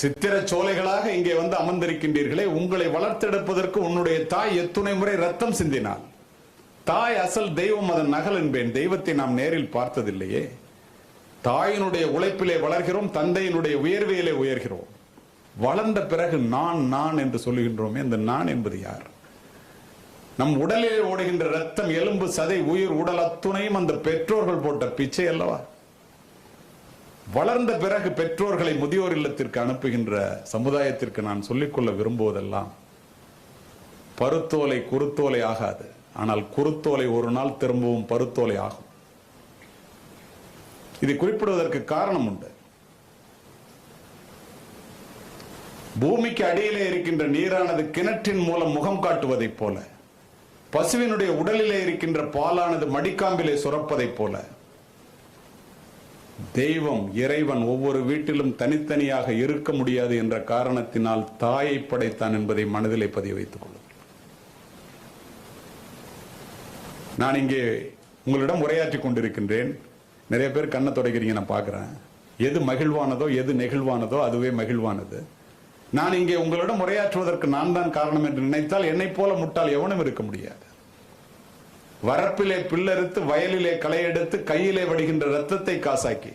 சித்திர சோலைகளாக இங்கே வந்து அமர்ந்திருக்கின்றீர்களே உங்களை வளர்த்தெடுப்பதற்கு உன்னுடைய தாய் எத்துணை முறை ரத்தம் சிந்தினாள். தாய் அசல் தெய்வம் அதன் நகல் என்பேன் தெய்வத்தை நாம் நேரில் பார்த்ததில்லையே. தாயினுடைய உழைப்பிலே வளர்கிறோம் தந்தையினுடைய உயர்வையிலே உயர்கிறோம். வளர்ந்த பிறகு நான் நான் என்று சொல்லுகின்றோமே அந்த நான் என்பது யார்? நம் உடலிலே ஓடுகின்ற ரத்தம் எலும்பு சதை உயிர் உடல் அத்துணையும் அந்த பெற்றோர்கள் போட்ட பிச்சை அல்லவா? வளர்ந்த பிறகு பெற்றோர்களை முதியோர் இல்லத்திற்கு அனுப்புகின்ற சமுதாயத்திற்கு நான் சொல்லிக்கொள்ள விரும்புவதெல்லாம் பருத்தோலை குருத்தோலை ஆகாது. ஆனால் குருத்தோலை ஒரு நாள் திரும்பவும் பருத்தோலை ஆகும். இதை குறிப்பிடுவதற்கு காரணம் உண்டு. பூமிக்கு அடியிலே இருக்கின்ற நீரானது கிணற்றின் மூலம் முகம் காட்டுவதைப் போல பசுவினுடைய உடலிலே இருக்கின்ற பாலானது மடிக்காம்பிலே சுரப்பதைப் போல தெய்வம் இறைவன் ஒவ்வொரு வீட்டிலும் தனித்தனியாக இருக்க முடியாது என்ற காரணத்தினால் தாயை படைத்தான் என்பதை மனதிலே பதிய வைத்துக் கொள்ளும் நான் இங்கே உங்களிடம் உரையாற்றிக் கொண்டிருக்கின்றேன். நிறைய பேர் கண்ணை துடைக்கிறீங்க நான் பார்க்குறேன். எது மகிழ்வானதோ எது நெகிழ்வானதோ அதுவே மகிழ்வானது. நான் இங்கே உங்களிடம் உரையாற்றுவதற்கு நான் தான் காரணம் என்று நினைத்தால் என்னைப் போல முட்டாள் எவனும் இருக்க முடியாது. வரப்பிலே பில்லறுத்து வயலிலே களை எடுத்து கையிலே வடிகின்ற ரத்தத்தை காசாக்கி.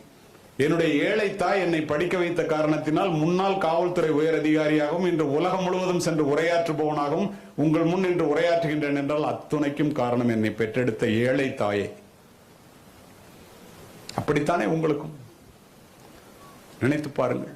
என்னுடைய ஏழை தாய் என்னை படிக்க வைத்த காரணத்தினால் முன்னாள் காவல்துறை உயர் அதிகாரியாகவும் இன்று உலகம் முழுவதும் சென்று உரையாற்றுபவனாகவும் உங்கள் முன் இன்று உரையாற்றுகின்றேன் என்றால் அத்துணைக்கும் காரணம் என்னை பெற்றெடுத்த ஏழை தாயே. அப்படித்தானே உங்களுக்கும்? நினைத்து பாருங்கள்.